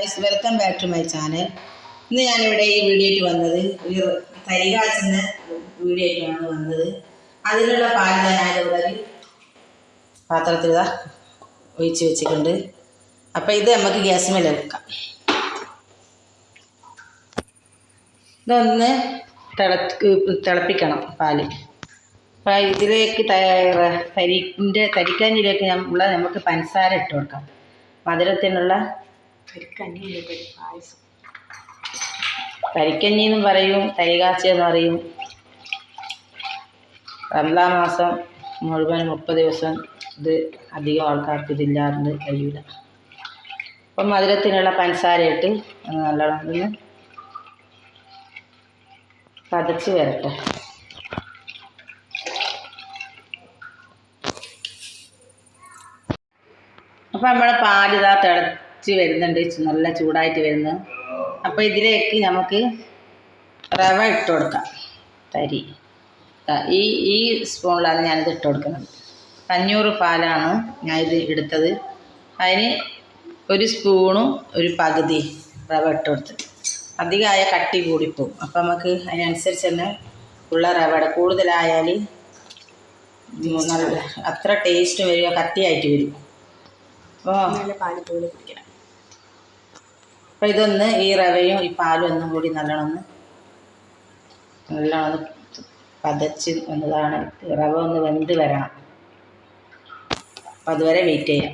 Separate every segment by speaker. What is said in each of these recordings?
Speaker 1: Guys welcome back to my channel ഇന്ന് ഞാനിവിടെ ഈ വീഡിയോയ്ക്ക് വന്നത് ഒരു തരി കാച്ചുന്ന വീഡിയോയ്ക്കാണ് വന്നത്. അതിനുള്ള പാൽ ഞാനിവിടെ പാത്രത്തിൽ ഇതാ ഒഴിച്ച് വെച്ചിട്ടുണ്ട്. അപ്പം ഇത് നമുക്ക് ഗ്യാസ് മേലെ വെക്കാം. ഇതൊന്ന് തിള തിളപ്പിക്കണം പാൽ. അപ്പം ഇതിലേക്ക് തരിന്റെ തരിക്കഞ്ഞിലേക്ക് നമ്മൾ നമുക്ക് പഞ്ചസാര ഇട്ട് കൊടുക്കാം. മധുരത്തിനുള്ള
Speaker 2: പായസം
Speaker 1: പരിക്കഞ്ഞി പറയും തരികാച്ചി എന്ന് പറയും. റംസാൻ മാസം മുഴുവൻ മുപ്പത് ദിവസം ഇത് അധികം ആൾക്കാർക്ക് ഇതില്ലാറുണ്ട് കഴിയൂല. അപ്പം മധുരത്തിനുള്ള പഞ്ചസാരയിട്ട് ഒന്ന് നല്ലോണം പതച്ച് വരട്ടെ. അപ്പം നമ്മുടെ പാലിതാ ഇതാ തിളച്ച് വരുന്നുണ്ട് നല്ല ചൂടായിട്ട് വരുന്നു അപ്പോൾ ഇതിലേക്ക് നമുക്ക് റവ ഇട്ട് കൊടുക്കാം. തരി. ഈ ഈ സ്പൂണിലാണ് ഞാനിത് ഇട്ട് കൊടുക്കുന്നത്. അഞ്ഞൂറ് പാലാണ് ഞാൻ ഇത് എടുത്തത്. അതിന് ഒരു സ്പൂണും ഒരു പകുതി റവ ഇട്ട് കൊടുത്ത് അധികമായ കട്ടി കൂടിപ്പോവും. അപ്പോൾ നമുക്ക് അതിനനുസരിച്ച് തന്നെ ഉള്ള റവ ഇടാം. കൂടുതലായാൽ നല്ല അത്ര ടേസ്റ്റ് വരിക കട്ടിയായിട്ട് വരും. അപ്പോൾ
Speaker 2: പോലെ കുടിക്കണം.
Speaker 1: അപ്പം ഇതൊന്ന് ഈ റവയും ഈ പാലും ഒന്നും കൂടി നല്ലോണം നല്ലോണം പതച്ച് എന്നതാണ് റവ ഒന്ന് വെന്ത് വരണം. അപ്പം അതുവരെ വെയിറ്റ് ചെയ്യാം.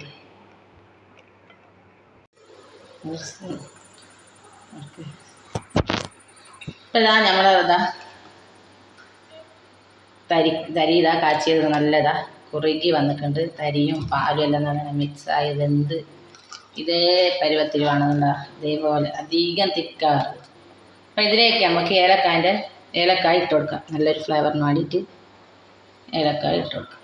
Speaker 1: ഇപ്പം ഇതാ നമ്മൾ ഇതാ തരി തരി ഇതാ കാച്ചിയത് നല്ലതാ. കുറുകി വന്നിട്ടുണ്ട്. തരിയും പാലും എല്ലാം നല്ല മിക്സായി വെന്ത് ഇതേ പരുവത്തിൽ വേണമെന്നുണ്ട ഇതേപോലെ അധികം തിക്കാറ് അപ്പം ഇതിലേക്ക് നമുക്ക് ഏലക്കായന്റെ ഏലക്കായ ഇട്ട് കൊടുക്കാം. നല്ലൊരു ഫ്ലേവറിന് വേണ്ടിയിട്ട് ഏലക്കായ ഇട്ട് കൊടുക്കാം.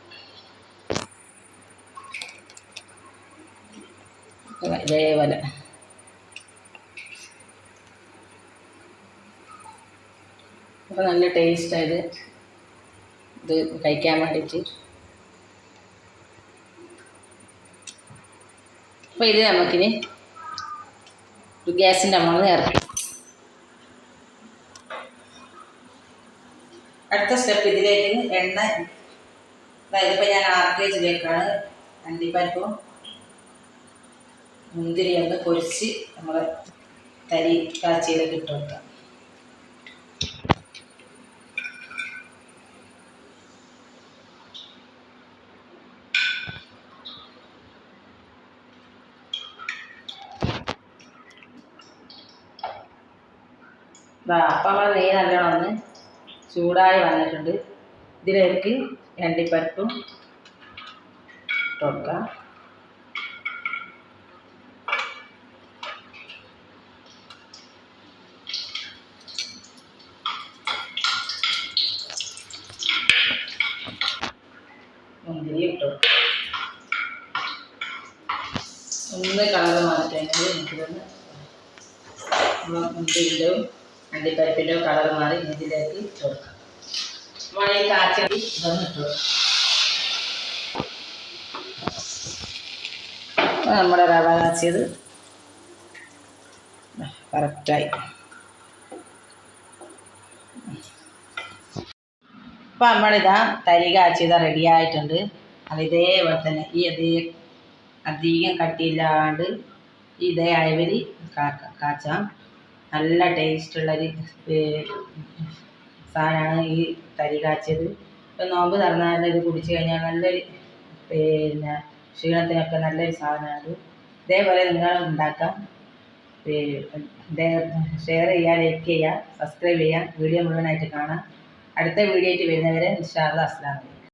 Speaker 1: അപ്പൊ ഇതേപോലെ. അപ്പോൾ നല്ല ടേസ്റ്റായത് ഇത് കഴിക്കാൻ വേണ്ടിയിട്ട്. അപ്പോൾ ഇത് നമുക്കിനി ഗ്യാസിന്റെ അമ്മ ഇറക്കി. അടുത്ത സ്റ്റെപ്പ് ഇതിലേക്ക് എണ്ണ അതായത് ഇപ്പോൾ ഞാൻ ആർ കെ ജിയിലേക്കാണ് അണ്ടിപ്പരിപ്പും മുന്തിരി ഒന്ന് പൊരിച്ച് നമ്മൾ തരി കാച്ചിയിലേക്ക് ഇട്ട് വെക്കാം ദാ അപ്പം നമ്മൾ നെയ്യ് നല്ലോണം ഒന്ന് ചൂടായി വന്നിട്ടുണ്ട്. ഇതിലേക്ക് അണ്ടിപ്പരിപ്പും ഇട്ട് കൊടുക്കാം മുന്തിരി ഇട്ട്. കൊടുക്കാം ഒന്ന് കളർ മാറ്റിക്കഴിഞ്ഞാൽ നമുക്കിതൊന്ന് മുന്തിരിന്റെയും അണ്ടിപ്പരിപ്പിന്റെയും കളർ മാറി ഇതിലേക്ക് ഇട്ട് കൊടുക്കാം കാച്ചി ഇതൊന്ന് നമ്മുടെ റവ കാച്ചിയത് കറക്റ്റായി അപ്പം നമ്മളിതാ തരി കാച്ചിയത് റെഡി ആയിട്ടുണ്ട്. അത് ഇതേപോലെ തന്നെ ഈ അതേ അധികം കട്ടിയില്ലാണ്ട് ഇതേ അളവിൽ കാച്ചാം. നല്ല ടേസ്റ്റുള്ളൊരു സാധനമാണ് ഈ തരി കാച്ചിയത്. ഇപ്പം നോമ്പ് തുറന്നാൽ ഇത് കുടിച്ച് കഴിഞ്ഞാൽ നല്ലൊരു പിന്നെ ക്ഷീണത്തിനൊക്കെ നല്ലൊരു സാധനമാണ് ഇതേപോലെ നിങ്ങൾ ഉണ്ടാക്കാം. ഷെയർ ചെയ്യുക ലൈക്ക് ചെയ്യുക സബ്സ്ക്രൈബ് ചെയ്യുക വീഡിയോ മുഴുവനായിട്ട് കാണാം. അടുത്ത വീഡിയോ ആയിട്ട് വരുന്നവരെ ഇൻഷാ അസ്ലാം വലൈക്കും